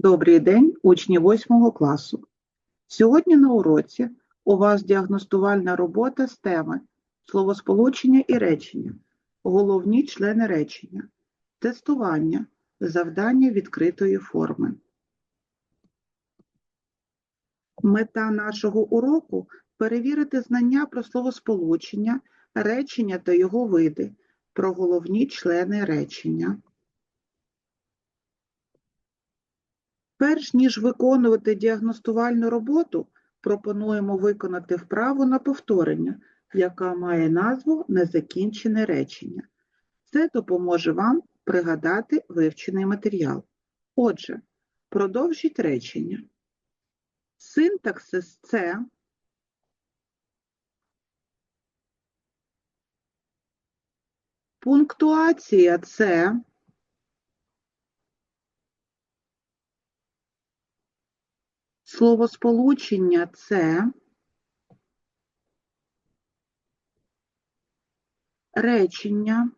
Добрий день, учні 8 класу. Сьогодні на уроці у вас діагностувальна робота з теми словосполучення і речення, головні члени речення, тестування, завдання відкритої форми. Мета нашого уроку перевірити знання про словосполучення, речення та його види, про головні члени речення. Перш ніж виконувати діагностувальну роботу, пропонуємо виконати вправу на повторення, яка має назву Незакінчене речення. Це допоможе вам пригадати вивчений матеріал. Отже, продовжіть речення. Синтаксис це пунктуація це Словосполучення це речення,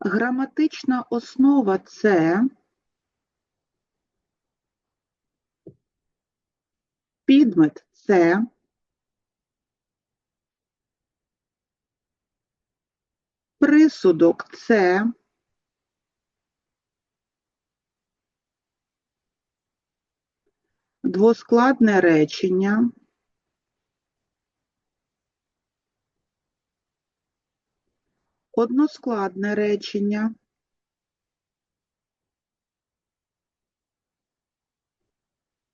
граматична основа це підмет це присудок це Двоскладне речення. Односкладне речення.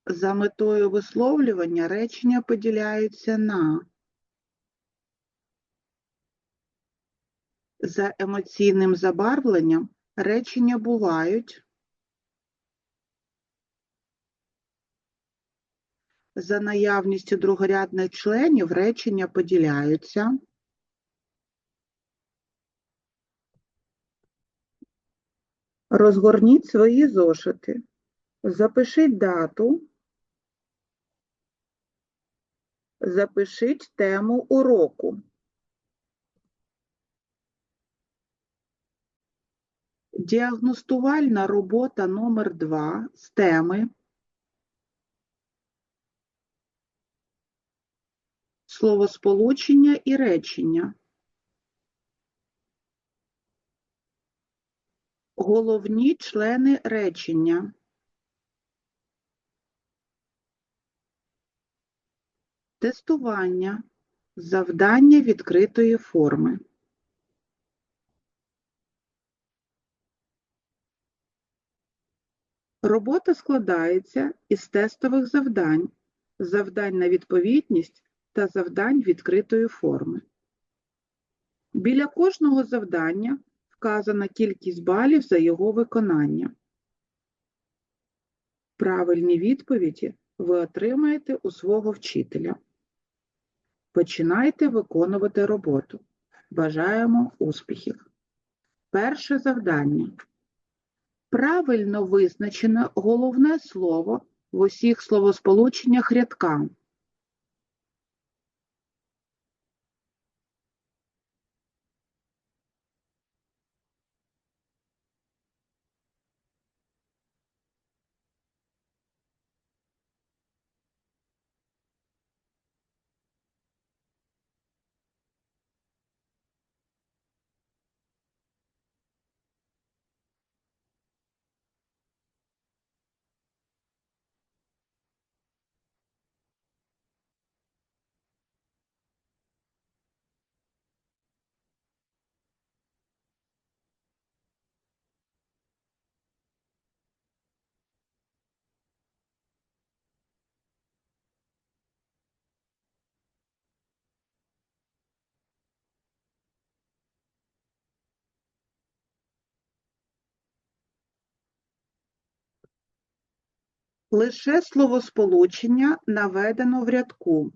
За метою висловлювання речення поділяються на за емоційним забарвленням речення бувають За наявністю другорядних членів речення поділяються. Розгорніть свої зошити. Запишіть дату. Запишіть тему уроку. Діагностувальна робота номер 2 з теми Словосполучення і речення. Головні члени речення. Тестування. Завдання відкритої форми. Робота складається із тестових завдань, завдань на відповідність та завдань відкритої форми. Біля кожного завдання вказана кількість балів за його виконання. Правильні відповіді ви отримаєте у свого вчителя. Починайте виконувати роботу. Бажаємо успіхів. Перше завдання. Правильно визначене головне слово в усіх словосполученнях рядка. Лише словосполучення наведено в рядку.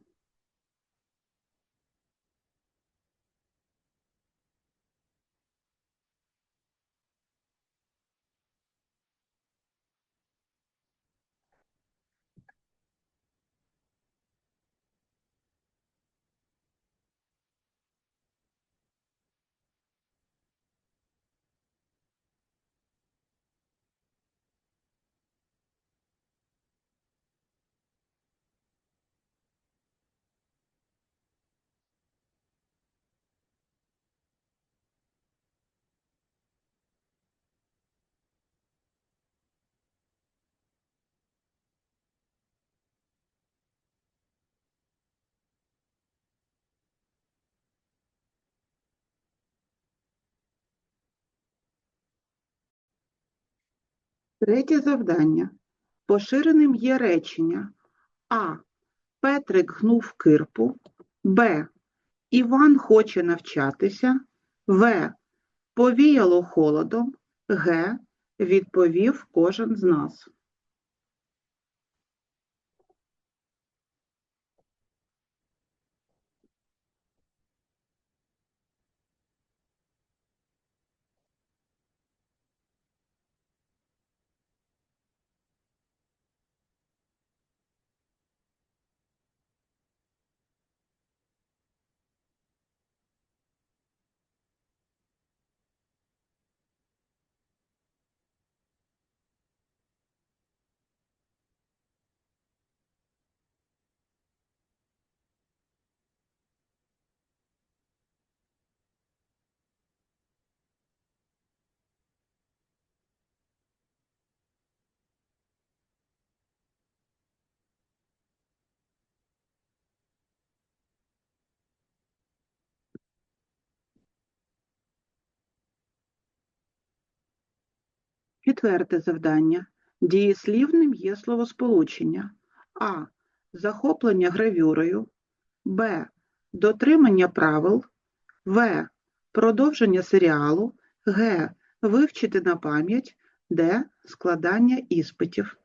Третє завдання. Поширеним є речення А. Петрик гнув кирпу. Б. Іван хоче навчатися. В. Повіяло холодом. Г. Відповів кожен з нас. Четверте завдання. Дієслівним є словосполучення А. Захоплення гравюрою. Б. Дотримання правил. В. Продовження серіалу. Г. Вивчити на пам'ять. Д. Складання іспитів.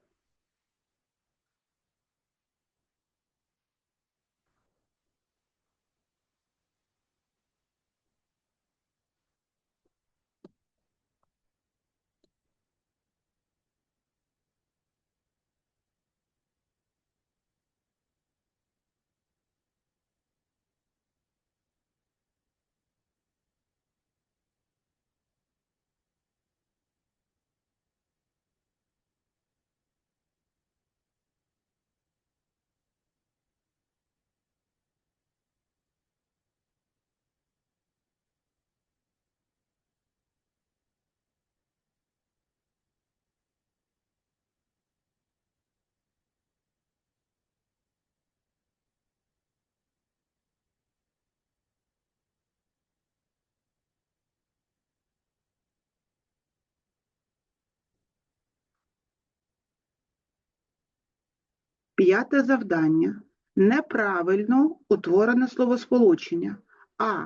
П'яте завдання. Неправильно утворене словосполучення. А.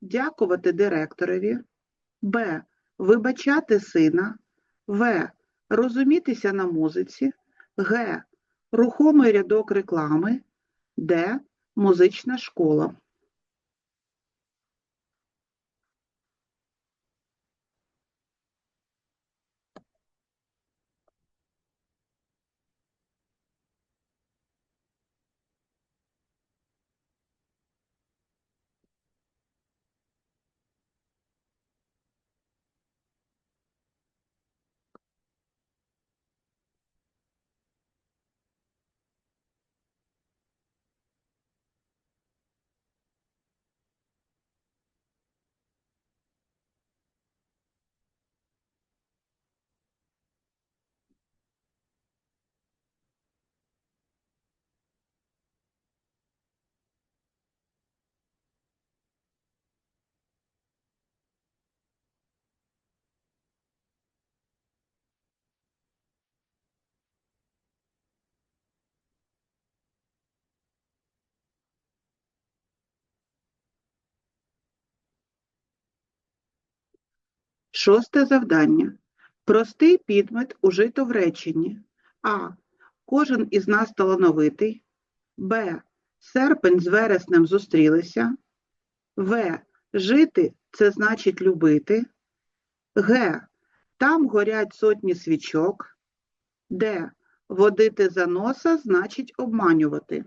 Дякувати директорові. Б. Вибачати сина. В. Розумітися на музиці. Г. Рухомий рядок реклами. Д. Музична школа. Шосте завдання. Простий підмет ужито в реченні. А. Кожен із нас талановитий. Б. Серпень з вереснем зустрілися. В. Жити це значить любити. Г. Там горять сотні свічок. Д. Водити за носа значить обманювати.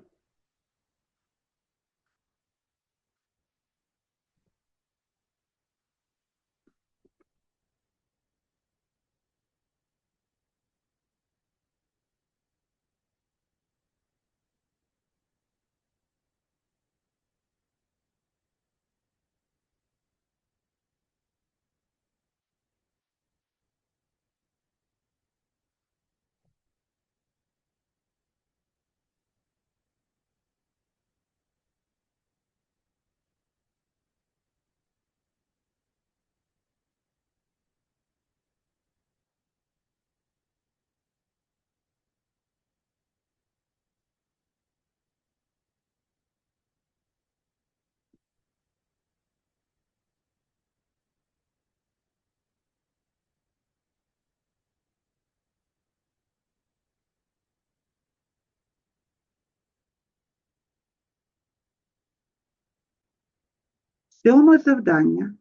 Сьоме завдання.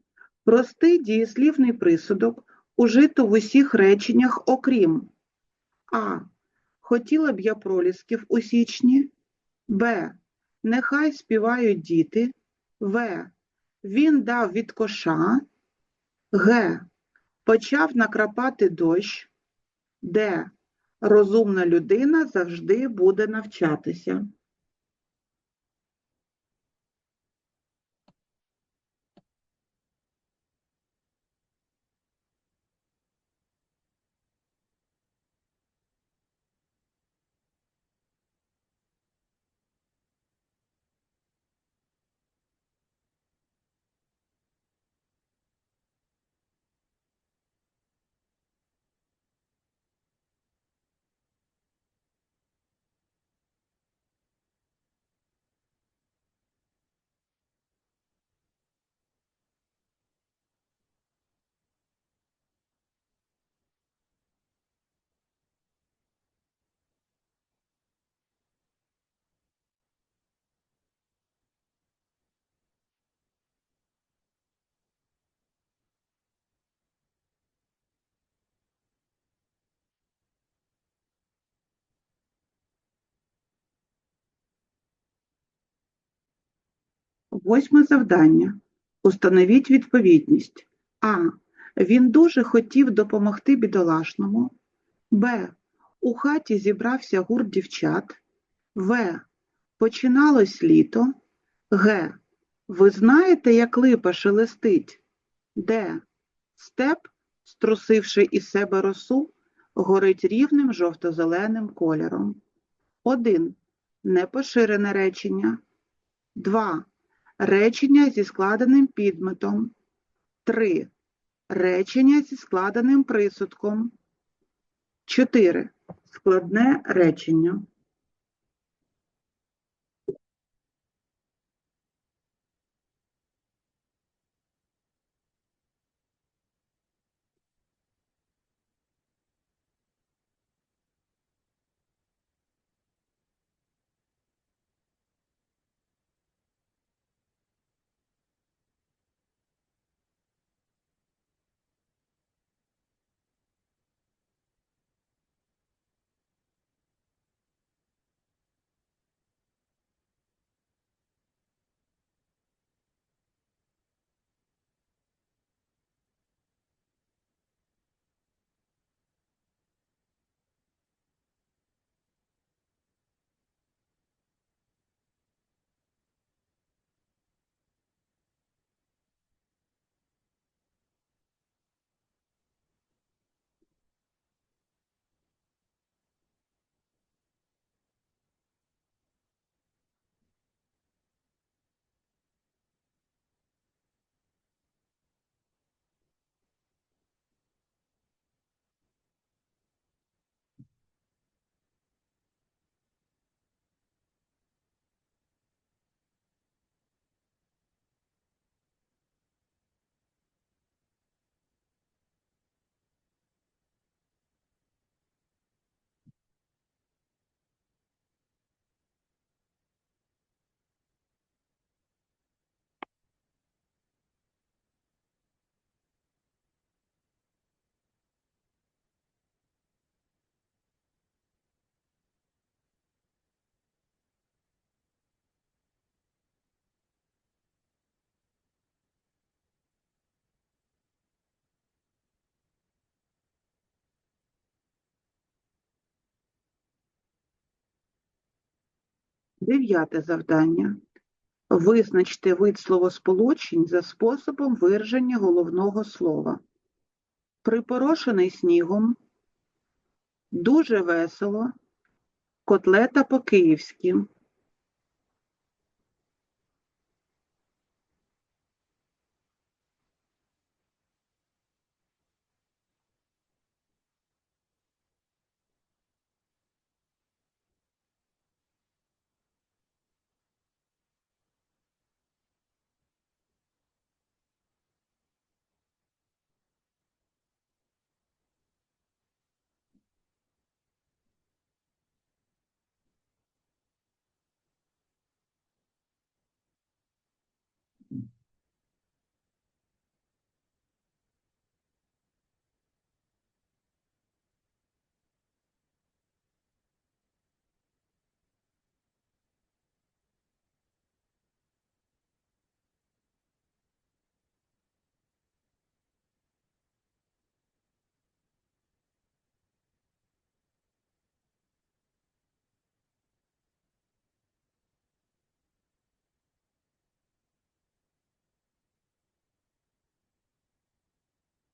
Простий дієслівний присудок ужито в усіх реченнях, окрім А. Хотіла б я пролісків у січні. Б. Нехай співають діти. В. Він дав від коша. Г. Почав накрапати дощ. Д. Розумна людина завжди буде навчатися. Восьме завдання. Установіть відповідність. А. Він дуже хотів допомогти бідолашному. Б. У хаті зібрався гурт дівчат. В. Починалось літо. Г. Ви знаєте, як липа шелестить? Д. Степ, струсивши із себе росу, горить рівним жовто-зеленим кольором. 1. Непоширене речення. 2. Речення зі складеним підметом. 3. Речення зі складеним присудком. 4. Складне речення. Дев'яте завдання. Визначте вид словосполучень за способом вираження головного слова. Припорошений снігом, дуже весело, котлета по-київськи.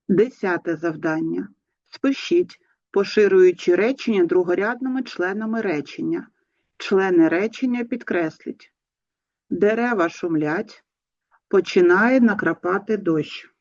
Десяте завдання. Спишіть, поширюючи речення другорядними членами речення. Члени речення підкресліть. Дерева шумлять. Починає накрапати дощ.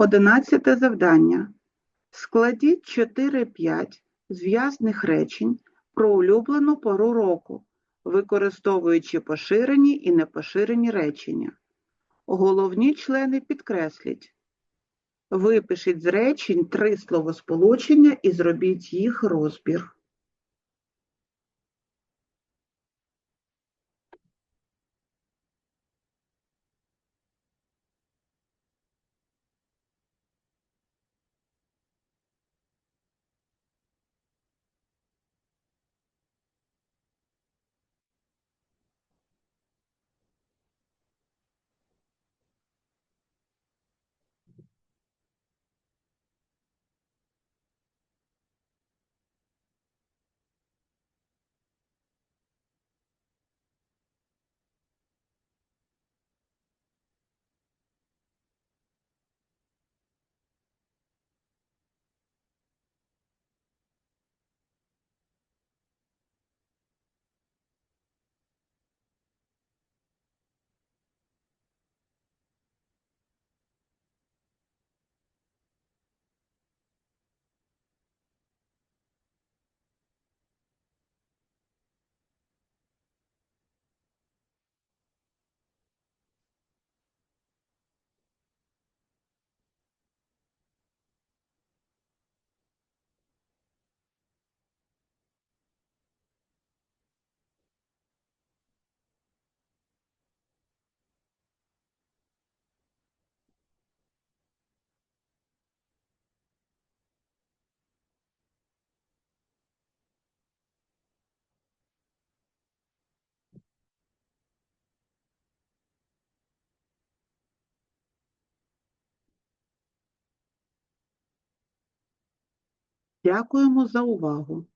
Одинадцяте завдання. Складіть 4-5 зв'язних речень про улюблену пору року, використовуючи поширені і непоширені речення. Головні члени підкресліть. Випишіть з речень три словосполучення і зробіть їх розбір. Дякуємо за увагу!